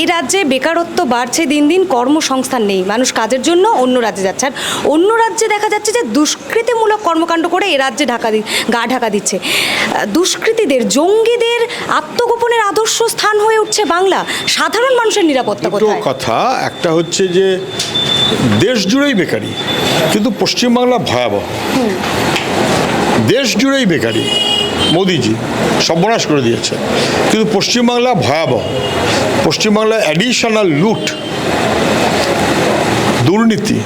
এই রাজ্যে বেকারত্ব বাড়ছে দিন দিন কর্মসংস্থান নেই। মানুষ কাজের জন্য অন্য রাজ্যে যাচ্ছে আর অন্য রাজ্যে দেখা যাচ্ছে যে দুষ্কৃতিমূলক কর্মকাণ্ড করে এ রাজ্যে ঢাকা গা ঢাকা দিচ্ছে। দুষ্কৃতীদের জঙ্গিদের আত্মগোপনের আদর্শ স্থান হয়ে উঠছে বাংলা। সাধারণ মানুষের নিরাপত্তা কথা। একটা হচ্ছে যে দেশ জুড়েই বেকারি কিন্তু পশ্চিমবাংলা ভয়াবহ। দেশ জুড়েই বেকারি। মোদিজি, সর্বনাশ করে দিয়েছে। কিন্তু পশ্চিমবাংলা ভয়াবহ। পশ্চিমবাংলা অ্যাডিশনাল লুট দুর্নীতি,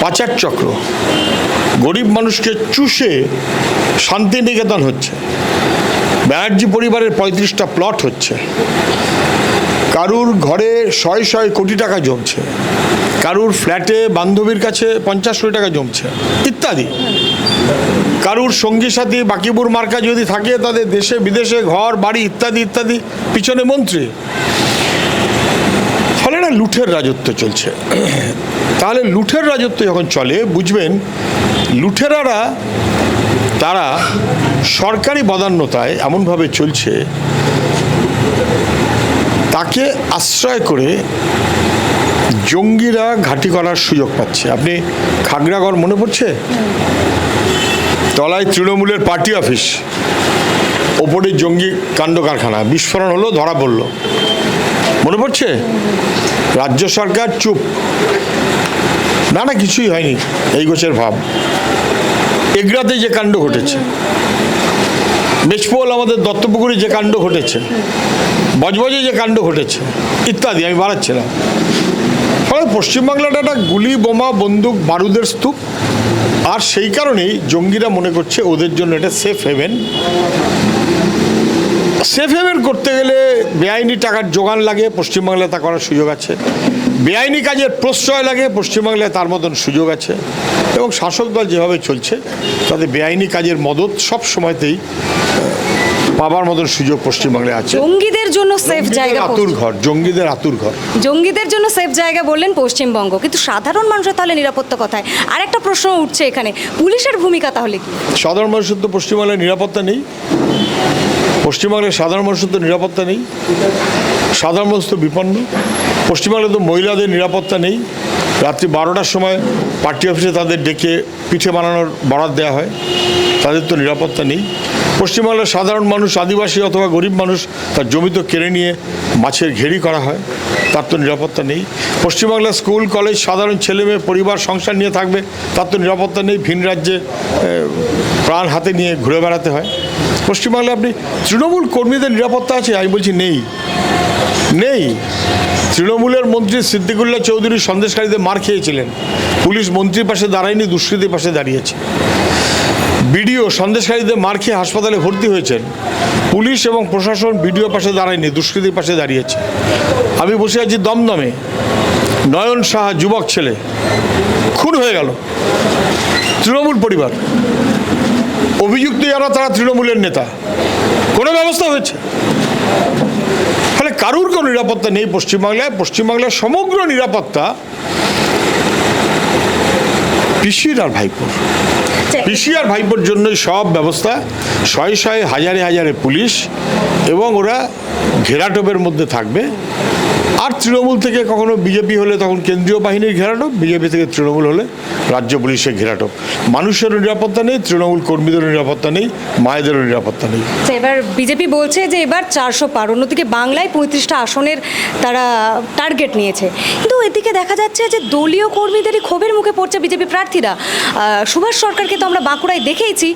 পাচার চক্র, গরিব মানুষকে চুষে শান্তিনিকেতন হচ্ছে। ব্যানার্জি পরিবারের পঁয়ত্রিশটা প্লট হচ্ছে। কারুর ঘরে শয় শয় কোটি টাকা জমছে। কারুর ফ্ল্যাটে বান্ধবীর কাছে পঞ্চাশ কোটি টাকা জমছে। ইত্যাদি। কারুর সঙ্গী সাথী বাকিপুর মার্কা যদি থাকে, তাদের দেশে, বিদেশে, ঘর, বাড়ি ইত্যাদি ইত্যাদি, পিছনে মন্ত্রী। ফলে না লুঠের রাজত্ব চলছে। তাহলে লুঠের রাজত্ব যখন চলে, বুঝবেন, লুঠেরারা, তারা সরকারি বদান্যতায় এমনভাবে চলছে, তাকে আশ্রয় করে জঙ্গিরা ঘাঁটি করার সুযোগ পাচ্ছে। আপনি খাগড়াগড় মনে পড়ছে? তলায় তৃণমূলের পার্টি অফিস ওপরে জঙ্গি কাণ্ড কারখানা। বিস্ফোরণ হলো, ধরা পড়ল। মনে পড়ছে? রাজ্য সরকার চুপ। না না, কিছুই হয়নি এই গোছের ভাব। এগরাতে যে কাণ্ড ঘটেছে বেচপোল আমাদের দত্তপুকুরে যে কাণ্ড ঘটেছে, বজবজে যে কাণ্ড ঘটেছে, ইত্যাদি, আমি বাড়াচ্ছিলাম। ফলে পশ্চিমবাংলাটা একটা গুলি, বোমা, বন্দুক, বারুদের স্তূপ আর সেই কারণেই জঙ্গিরা মনে করছে ওদের জন্য এটা সেফ হেভেন সেফ হেভেন করতে গেলে বেআইনি টাকার যোগান লাগে, পশ্চিমবাংলায় তা করার সুযোগ আছে। বেআইনি কাজের প্রশ্রয় লাগে, পশ্চিমবাংলায় তার মতন সুযোগ আছে। এবং শাসক দল যেভাবে চলছে, তাতে বেআইনি কাজের মদত সব সময়তেই পাবার মতন সুযোগ পশ্চিমবাংলায় আছে। জঙ্গিদের জন্য সেফ জায়গা আতুর ঘর জঙ্গিদের আতুর ঘর। জঙ্গিদের জন্য সেফ জায়গা বললেন পশ্চিমবঙ্গ। কিন্তু সাধারণ মানুষের তাহলে নিরাপত্তা কথায়? আর একটা প্রশ্ন উঠছে এখানে। পুলিশের ভূমিকা তাহলে কি? সাধারণ মানুষের তো পশ্চিমবাংলায় নিরাপত্তা নেই। পশ্চিমবাংলায় সাধারণ মানুষের তো নিরাপত্তা নেই। সাধারণ মানুষ তো বিপন্ন। পশ্চিমবাংলায় তো মহিলাদের নিরাপত্তা নেই। রাত্রি বারোটার সময় পার্টি অফিসে তাদের ডেকে পিঠে বানানোর বরাদ দেওয়া হয়। তাদের তো নিরাপত্তা নেই। পশ্চিমবাংলার সাধারণ মানুষ, আদিবাসী অথবা গরিব মানুষ, তার জমি তো কেড়ে নিয়ে মাছের ঘেরি করা হয়। তার তো নিরাপত্তা নেই। পশ্চিমবাংলার স্কুল, কলেজ, সাধারণ ছেলে মেয়ে, পরিবার, সংসার নিয়ে থাকবে, তার তো নিরাপত্তা নেই। ভিন রাজ্যে প্রাণ হাতে নিয়ে ঘুরে বেড়াতে হয়। পশ্চিমবাংলায় আপনি তৃণমূল কর্মীদের নিরাপত্তা আছে? আমি বলছি নেই। নেই। তৃণমূলের মন্ত্রী সিদ্দিকুল্লাহ চৌধুরী সন্দেশকারীদের মার খেয়েছিলেন। পুলিশ মন্ত্রীর পাশে দাঁড়ায়নি, দুষ্কৃতির পাশে দাঁড়িয়েছে। বিডিও সন্দেশকারীদের মার খেয়ে হাসপাতালে ভর্তি হয়েছেন। পুলিশ এবং প্রশাসন বিডিও পাশে দাঁড়ায়নি, দুষ্কৃতির পাশে দাঁড়িয়েছে। আমি বসে আছি দমদমে। নয়ন সাহা, যুবক ছেলে। খুন হয়ে গেল। তৃণমূল পরিবার। অভিযুক্ত যারা, তারা তৃণমূলের নেতা। কোনো ব্যবস্থা হয়েছে? কারুর কোনো নিরাপত্তা নেই পশ্চিমবাংলায়। পশ্চিমবাংলার সমগ্র নিরাপত্তা পিসির আর ভাইপোর। পিসি আর ভাইপোর জন্যই সব ব্যবস্থা। শয়ে শয়ে হাজারে হাজারে পুলিশ এবং ওরা ঘেরাটোপের মধ্যে থাকবে। আর তৃণমূল থেকে কখনো বিজেপি হলে তখন কেন্দ্রীয় বাহিনীর ঘেরাটোপ, বিজেপি থেকে তৃণমূল হলে রাজ্য পুলিশের ঘেরাটোপ। মানুষেরও নিরাপত্তা নেই, তৃণমূল কর্মীদেরও নিরাপত্তা নেই মায়েদেরও নিরাপত্তা নেই। এবার বিজেপি বলছে যে এবার চারশো পার, অন্যদিকে বাংলায় পঁয়ত্রিশটা আসনের তারা টার্গেট নিয়েছে। কিন্তু এদিকে দেখা যাচ্ছে যে দলীয় কর্মীদেরই ক্ষোভের মুখে পড়ছে বিজেপি প্রার্থীরা। সুভাষ সরকারকে তো আমরা বাঁকুড়ায় দেখেইছি।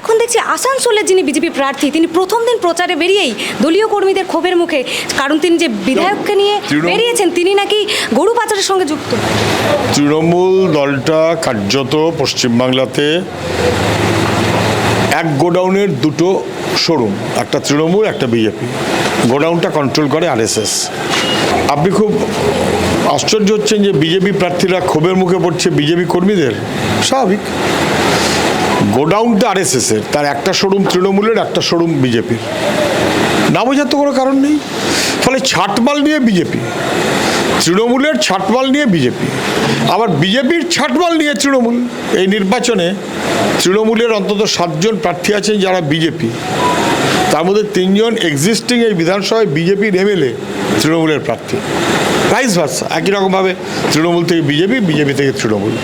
এখন দেখছি আসানসোলের যিনি বিজেপি প্রার্থী, তিনি প্রথম দিন প্রচারে বেরিয়েই দলীয় কর্মীদের ক্ষোভের মুখে। কারণ তিনি যে বিধায়ককে নিয়ে তৃণমূল- বেরিয়েছেন তিনি নাকি গরু পাচারের সঙ্গে যুক্ত। তৃণমূল দলটা কার্যত পশ্চিমবাংলাতে এক গোডাউনের দুটো শোরুম একটা তৃণমূল একটা বিজেপি। গোডাউনটা কন্ট্রোল করে আরএসএস। আপনি খুব আশ্চর্য হচ্ছেন যে বিজেপি প্রার্থীরা ক্ষোভের মুখে পড়ছে বিজেপি কর্মীদের। স্বাভাবিক। গোডাউনটা আরএসএসের তার একটা শোরুম তৃণমূলের একটা শোরুম বিজেপির। না বোঝার তো কোনো কারণ নেই। ফলে ছাটমাল নিয়ে বিজেপি, তৃণমূলের ছাটমাল নিয়ে বিজেপি, আবার বিজেপির ছাটমাল নিয়ে তৃণমূল। এই নির্বাচনে তৃণমূলের অন্তত সাতজন প্রার্থী আছেন যারা বিজেপি। তার মধ্যে তিনজন এক্সিস্টিং এই বিধানসভায় বিজেপির এমএলএ তৃণমূলের প্রার্থী। ভাইস ভার্সা একই রকমভাবে তৃণমূল থেকে বিজেপি বিজেপি থেকে তৃণমূল।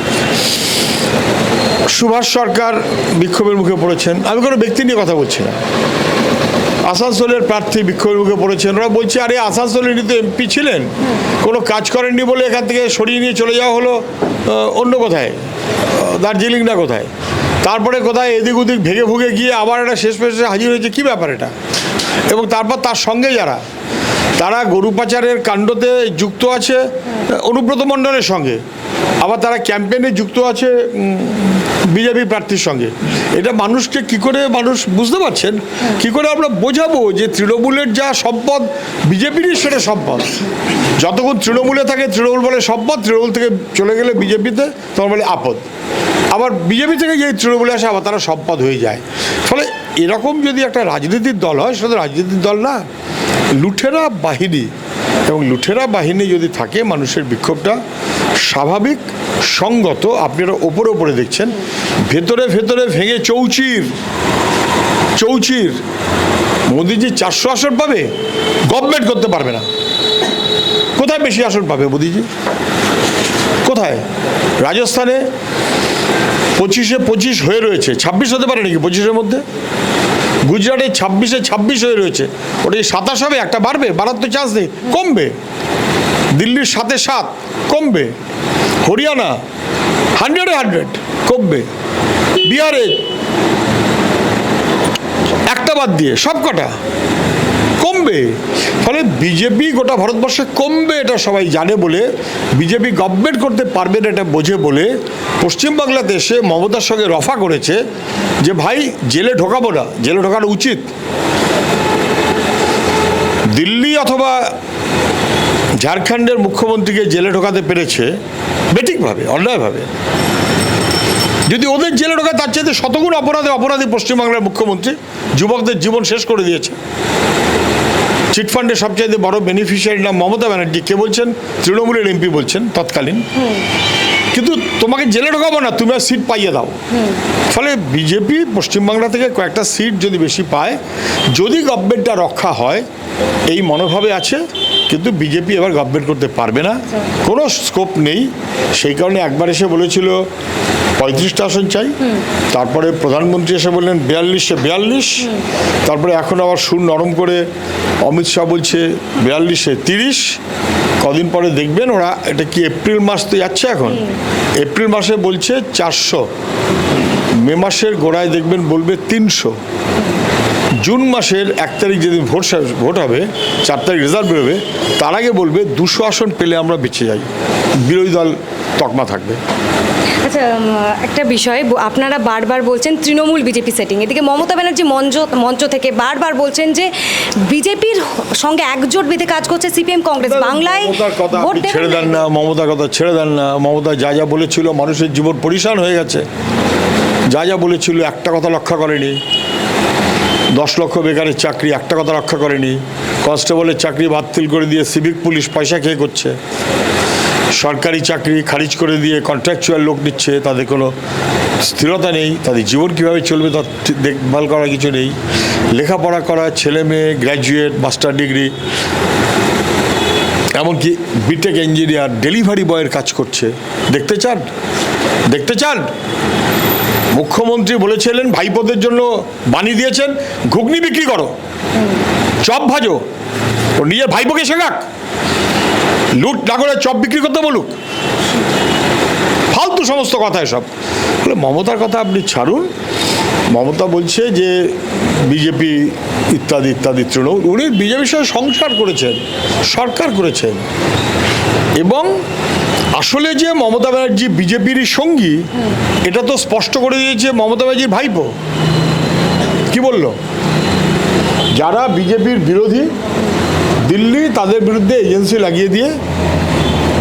সুভাষ সরকার বিক্ষোভের মুখে পড়েছেন। আমি কোনো ব্যক্তি নিয়ে কথা বলছি না। আসানসোলের প্রার্থী বিক্ষোভের মুখে পড়েছেন। ওরা বলছে, আরে, আসানসোলের তো এমপি ছিলেন। কোনো কাজ করেননি বলে এখান থেকে সরিয়ে নিয়ে চলে যাওয়া হলো অন্য কোথায়? দার্জিলিং না কোথায়? তারপরে কোথায় এদিক ওদিক ভেঙে ভুগে গিয়ে আবার একটা শেষ পেশে হাজির হয়েছে, কী ব্যাপার এটা? এবং তারপর তার সঙ্গে যারা, তারা গরু পাচারের কাণ্ডতে যুক্ত আছে অনুব্রত মণ্ডলের সঙ্গে। আবার তারা ক্যাম্পেইনে যুক্ত আছে বিজেপি প্রার্থীর সঙ্গে। এটা মানুষকে কি করে মানুষ বুঝতে পারছেন? কি করে আমরা বোঝাবো যে তৃণমূলের যা সম্পদ, বিজেপিরই সেটা সম্পদ। যতক্ষণ তৃণমূলে থাকে, তৃণমূল বলে সম্পদ, তৃণমূল থেকে চলে গেলে বিজেপিতে তখন বলে আপদ। আবার বিজেপি থেকে যে তৃণমূলে আসে, আবার তারা সম্পদ হয়ে যায়। ফলে এরকম যদি একটা রাজনীতির দল হয় সেটা রাজনীতির দল না, লুঠেরা বাহিনী এবং লুঠেরা বাহিনী যদি থাকে, মানুষের বিক্ষোভটা স্বাভাবিক সঙ্গত আপনারা ওপরে ওপরে দেখছেন, ভেতরে ভেতরে ভেঙে চৌচির চৌচির, মোদিজি চারশো আসন পাবে গভর্নমেন্ট করতে পারবে না। কোথায় বেশি আসন পাবে মোদিজি? কোথায়? রাজস্থানে পঁচিশে পঁচিশ হয়ে রয়েছে, ছাব্বিশ হতে পারে নাকি পঁচিশের মধ্যে? গুজরাটে ছাব্বিশে ছাব্বিশ হয়ে রয়েছে, ওটা কি সাতাশ হবে? একটা বাড়বে? বাড়ার তো চান্স নেই, কমবে। দিল্লির সাথে সাত, কমবে। হরিয়ানা হান্ড্রেডে হান্ড্রেড কমবে। বিহারে, একটা বাদ দিয়ে সব কটা কমবে। ফলে বিজেপি গোটা ভারতবর্ষে কমবে এটা সবাই জানে বলে, বিজেপি গভর্নমেন্ট করতে পারবে না এটা বোঝে বলে পশ্চিমবাংলাতে এসে মমতার সঙ্গে রফা করেছে যে, ভাই, জেলে ঢোকাবো না, জেলে ঢোকানো উচিত। দিল্লি অথবা ঝাড়খণ্ডের মুখ্যমন্ত্রীকে জেলে ঢোকাতে পেরেছে বেঠিকভাবে, অন্যায়ভাবে। যদি ওদের জেলে ঢোকায়, তার চাইতে শতগুণ অপরাধে অপরাধী পশ্চিমবাংলার মুখ্যমন্ত্রী যুবকদের জীবন শেষ করে দিয়েছে। চিটফান্ডের সবচাইতে বড় বেনিফিশিয়ারি নাম মমতা ব্যানার্জি। কে বলছেন? তৃণমূলের এমপি বলছেন তৎকালীন। কিন্তু তোমাকে জেলে ঢোকাবো না, তুমি সিট পাইয়ে দাও। ফলে বিজেপি পশ্চিমবাংলা থেকে কয়েকটা সিট যদি বেশি পায়, যদি গভর্নমেন্টটা রক্ষা হয়, এই মনোভাবে আছে। কিন্তু বিজেপি এবার গভর্নমেন্ট করতে পারবে না। কোনো স্কোপ নেই। সেই কারণে একবার এসে বলেছিল, পঁয়ত্রিশটা আসন চাই। তারপরে প্রধানমন্ত্রী এসে বললেন, বিয়াল্লিশে বিয়াল্লিশ। তারপরে এখন আবার সুর নরম করে অমিত শাহ বলছে, বিয়াল্লিশে তিরিশ। কদিন পরে দেখবেন ওরা, এটা কি এপ্রিল মাস তো যাচ্ছে এখন? এপ্রিল মাসে বলছে চারশো। মে মাসের গোড়ায় দেখবেন বলবে তিনশো। জুন মাসের এক তারিখ যেদিন ভোট ভোট হবে চার তারিখ রেজাল্ট বেরোবে তার আগে বলবে দুশো আসন পেলে আমরা বেঁচে যাই। বিরোধী দল তকমা থাকবে। আচ্ছা একটা বিষয় আপনারা বারবার বলছেন তৃণমূল বিজেপি সেটিং এদিকে মমতা ব্যানার্জি মঞ্চ মঞ্চ থেকে বারবার বলছেন যে বিজেপির সঙ্গে একজোট বেঁধে কাজ করছে সিপিএম কংগ্রেস। বাংলায় কথা ছেড়ে দেন না মমতার কথা ছেড়ে দেন না। মমতা যা যা বলেছিল মানুষের জীবন পরিশান হয়ে গেছে। যা যা বলেছিল একটা কথা লক্ষ্য করেনি। দশ লক্ষ বেকারের চাকরি, একটা কথা রক্ষা করেনি। কনস্টেবলের চাকরি বাতিল করে দিয়ে সিভিক পুলিশ পয়সা খেয়ে করছে। সরকারি চাকরি খারিজ করে দিয়ে কন্ট্রাকচুয়াল লোক নিচ্ছে, তাদের কোনো স্থিরতা নেই, তাদের জীবন কীভাবে চলবে তার দেখভাল করার কিছু নেই। লেখাপড়া করা, ছেলে মেয়ে গ্র্যাজুয়েট মাস্টার ডিগ্রি এমনকি বিটেক ইঞ্জিনিয়ার ডেলিভারি বয়ের কাজ করছে। দেখতে চান? দেখতে চান? মুখ্যমন্ত্রী বলেছিলেন, ভাইপোদের জন্য বানিয়ে দিয়েছেন, ঘুগনি বিক্রি করো, চপ ভাজো, ও নিজের ভাইপোকে শেখাক। লুট না করে চপ বিক্রি করতে বলুক। ফালতু সমস্ত কথা এসব। বলে, মমতার কথা আপনি ছাড়ুন। মমতা বলছে যে, বিজেপি ইত্যাদি ইত্যাদি, তৃণমূল, উনি বিজেপির সঙ্গে সংসার করেছেন, সরকার করেছেন। এবং আসলে যে মমতা ব্যানার্জি বিজেপির সঙ্গী, এটা তো স্পষ্ট করে দিয়েছে মমতা ব্যানার্জির ভাইপো। কি বলল? যারা বিজেপির বিরোধী, দিল্লি তাদের বিরুদ্ধে এজেন্সি লাগিয়ে দিয়ে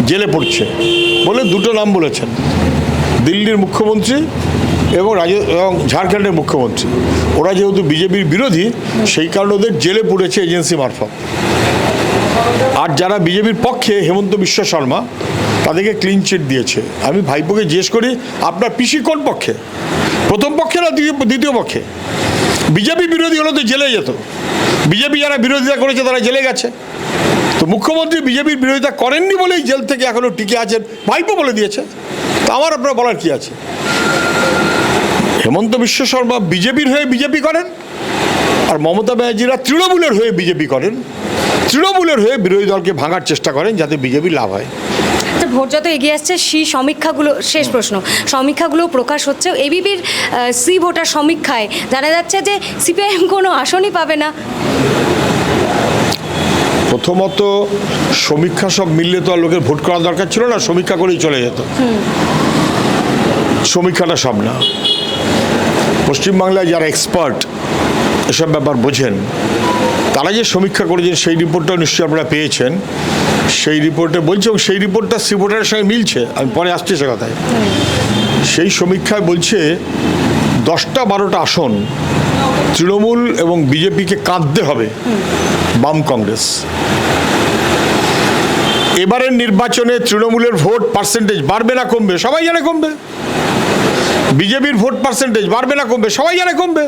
জেলে পড়ছে। বলে দুটো নাম বলেছেন। দিল্লির মুখ্যমন্ত্রী এবং রাজ এবং ঝাড়খণ্ডের মুখ্যমন্ত্রী। ওরা যেহেতু বিজেপির বিরোধী, সেই কারণে ওদের জেলে পড়েছে এজেন্সি মারফত। আর যারা বিজেপির পক্ষে, হেমন্ত বিশ্ব শর্মা তাদেরকে ক্লিন চিট দিয়েছে। আমি ভাইপোকে জিজ্ঞেস করি, আপনার পিসি কোন পক্ষে? প্রথম পক্ষে না দ্বিতীয়- পক্ষে? বিজেপি বিরোধী হলে তো জেলে যেত। বিজেপি যারা বিরোধিতা করেছে তারা জেলে গেছে। তো মুখ্যমন্ত্রী বিজেপির বিরোধিতা করেননি বলেই জেল থেকে এখনও টিকে আছেন, ভাইপো বলে দিয়েছে। তো আমার আপনার বলার কি আছে? হেমন্ত বিশ্ব শর্মা বিজেপির হয়ে বিজেপি করেন, আর মমতা ব্যানার্জিরা তৃণমূলের হয়ে বিজেপি করেন। তৃণমূলের হয়ে বিরোধী দলকে ভাঙার চেষ্টা করেন যাতে বিজেপি লাভ হয়। ভোট যত এগিয়ে আসছে সেই সমীক্ষাগুলো শেষ প্রশ্ন। সমীক্ষাগুলো প্রকাশ হচ্ছে। এবিপির সি ভোটার সমীক্ষায় জানা যাচ্ছে যে সিপিআইএম কোনো আসনই পাবে না। প্রথমত সমীক্ষা সব মিললে তো আর লোকের ভোট করার দরকার ছিল না সমীক্ষা করেই চলে যেত। সমীক্ষাটা সব না। পশ্চিমবাংলায় যারা এক্সপার্ট এসব ব্যাপার বোঝেন। তারা যে সমীক্ষা করেছেন, সেই রিপোর্টটাও নিশ্চয়ই আপনারা পেয়েছেন। সেই রিপোর্টে বলছে এবং সেই রিপোর্টটা সি ভোটারের সঙ্গে মিলছে। আমি পরে আসছি সে কথায়। সেই সমীক্ষায় বলছে, দশটা বারোটা আসন তৃণমূল এবং বিজেপিকে কাঁদতে হবে বাম কংগ্রেস। এবারের নির্বাচনে তৃণমূলের ভোট পার্সেন্টেজ বাড়বে না কমবে? সবাই জানে কমবে। বিজেপির ভোট পার্সেন্টেজ বাড়বে না কমবে? সবাই জানে কমবে?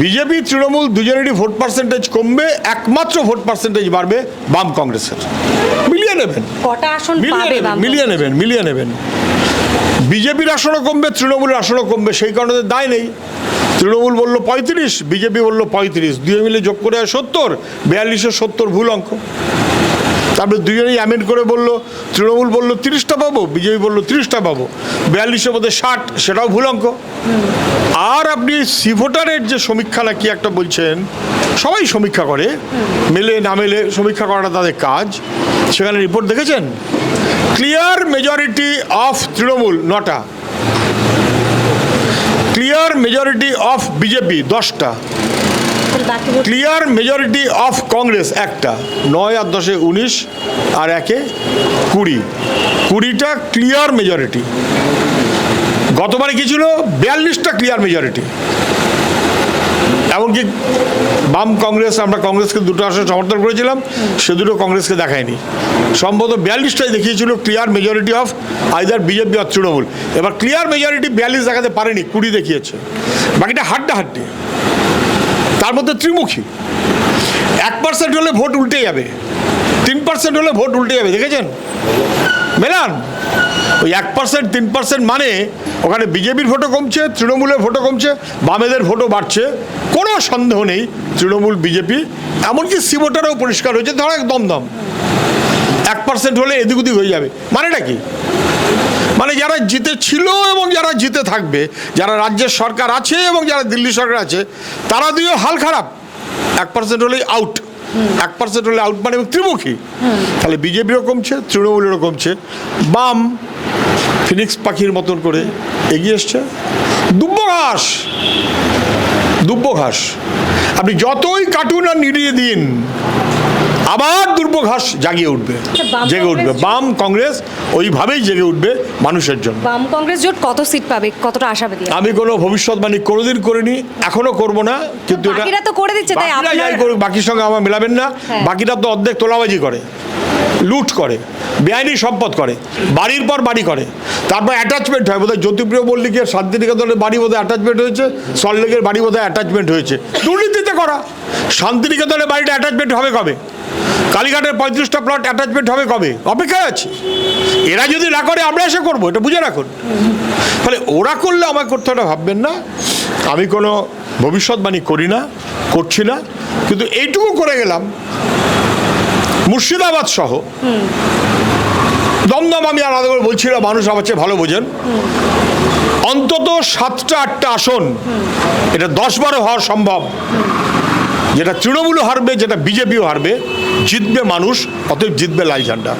বিজেপি তৃণমূল দুজনেরই ভোট পার্সেন্টেজ কমবে একমাত্র ভোট পার্সেন্টেজ বাড়বে বাম কংগ্রেসের। মিলিয়ে নেবেন। মিলিয়ে নেবেন মিলিয়ে নেবেন বিজেপির আসনও কমবে তৃণমূলের আসনও কমবে সেই কারণে দায় নেই। তৃণমূল বলল পঁয়ত্রিশ বিজেপি বলল পঁয়ত্রিশ। দুয়ে মিলে যোগ করে সত্তর বিয়াল্লিশে সত্তর ভুল অঙ্ক। তারপরে দুজনেই অ্যামেন্ড করে বলল, তৃণমূল বলল, তিরিশটা পাবো, বিজেপি বলল, তিরিশটা পাবো, বিয়াল্লিশের মধ্যে ষাট, সেটাও ভুল অঙ্ক আর আপনি সি ভোটারের যে সমীক্ষা না কি একটা বলছেন, সবাই সমীক্ষা করে, মেলে না মেলে সমীক্ষা করাটা তাদের কাজ। সেখানে রিপোর্ট দেখেছেন? ক্লিয়ার মেজরিটি অফ তৃণমূল, নটা। ক্লিয়ার মেজরিটি অফ বিজেপি, দশটা। ক্লিয়ার মেজরিটি অফ কংগ্রেস একটা। নয় আর দশে উনিশ আর একে কুড়ি। কুড়িটা ক্লিয়ার মেজরিটি গতবারে কি ছিল? বিয়াল্লিশটা ক্লিয়ার মেজরিটি এমনকি বাম কংগ্রেস, আমরা কংগ্রেসকে দুটো আসনে সমর্থন করেছিলাম, সে দুটো কংগ্রেসকে দেখায়নি। সম্ভবত বিয়াল্লিশটাই দেখিয়েছিল clear majority of either BJP আর তৃণমূল। এবার ক্লিয়ার মেজরিটি বিয়াল্লিশ দেখাতে পারেনি, কুড়ি দেখিয়েছে। বাকিটা হাড্ডা হাড্ডি তার মধ্যে ত্রিমুখী। এক পার্সেন্ট হলে ভোট উল্টে যাবে। তিন পার্সেন্ট হলে ভোট উল্টে যাবে, দেখেছেন? মেলান, ওই এক পার্সেন্ট তিন পার্সেন্ট মানে ওখানে বিজেপির ভোটও কমছে, তৃণমূলের ভোটও কমছে, বামেদের ভোটও বাড়ছে। কোনো সন্দেহ নেই, তৃণমূল, বিজেপি, এমনকি সি ভোটারও পরিষ্কার হয়েছে, ধরো দমদম এক পার্সেন্ট হলে এদিক ওদিক হয়ে যাবে। মানেটা কি? মানে যারা জিতে ছিল এবং যারা জিতে থাকবে, যারা রাজ্যের সরকার আছে এবং যারা দিল্লি সরকার আছে, তারা দুইও হাল খারাপ। এক পার্সেন্ট হলেই আউট এক পার্সেন্ট হলে আউট মানে ত্রিমুখী। তাহলে বিজেপিরও কমছে, তৃণমূলেরও কমছে। বাম, ফিনিক্স পাখির মতন করে এগিয়ে এসছে। দুব্ব ঘাস দুব্ব ঘাস আপনি যতই কাটুন আর নিড়িয়ে দিন আবার দুর্ব ঘাস জাগিয়ে উঠবে আচ্ছা, জেগে উঠবে। বাম কংগ্রেস ওইভাবেই জেগে উঠবে মানুষের জন্য। বাম কংগ্রেস জোট কত সিট পাবে? কতটা আশাবাদী? আমি কোনো ভবিষ্যৎবাণী কোনোদিন করিনি এখনও করব না কিন্তু এটা বাকিরা তো করে দিচ্ছে তাই আপনার বাকির সঙ্গে আমার মেলাবেন না। হ্যাঁ। বাকিরা তো অর্ধেক তোলাবাজি করে লুট করে বেআইনি সম্পদ করে বাড়ির পর বাড়ি করে। তারপর অ্যাটাচমেন্ট হয় বোধহয় জ্যোতিপ্রিয় মল্লিকের শান্তিনিকেতনের বাড়ি বোধহয় অ্যাটাচমেন্ট হয়েছে সল্টলেকের বাড়ি বোধহয় অ্যাটাচমেন্ট হয়েছে। দুর্নীতিতে করা শান্তিনিকেতনের বাড়িটা অ্যাটাচমেন্ট হবে কবে? কালীঘাটের পঁয়ত্রিশটা প্লট অ্যাটাচমেন্ট হবে কবে? অপেক্ষায় আছে। এরা যদি না করে, আমরা এসে করব, এটা বুঝে রাখুন। ফলে ওরা করলে আমায় করতে ওটা ভাববেন না। আমি কোনো ভবিষ্যৎবাণী করি না, করছি না, কিন্তু এইটুকু করে গেলাম। মুর্শিদাবাদ সহ। দমদম আমি আলাদা করে বলছি না, মানুষ আমার চেয়ে ভালো বোঝেন। অন্তত সাতটা, আটটা আসন, এটা দশ বারো হওয়া সম্ভব। যেটা তৃণমূলও হারবে যেটা বিজেপিও হারবে জিতবে মানুষ অতএব জিতবে লাল ঝান্ডা।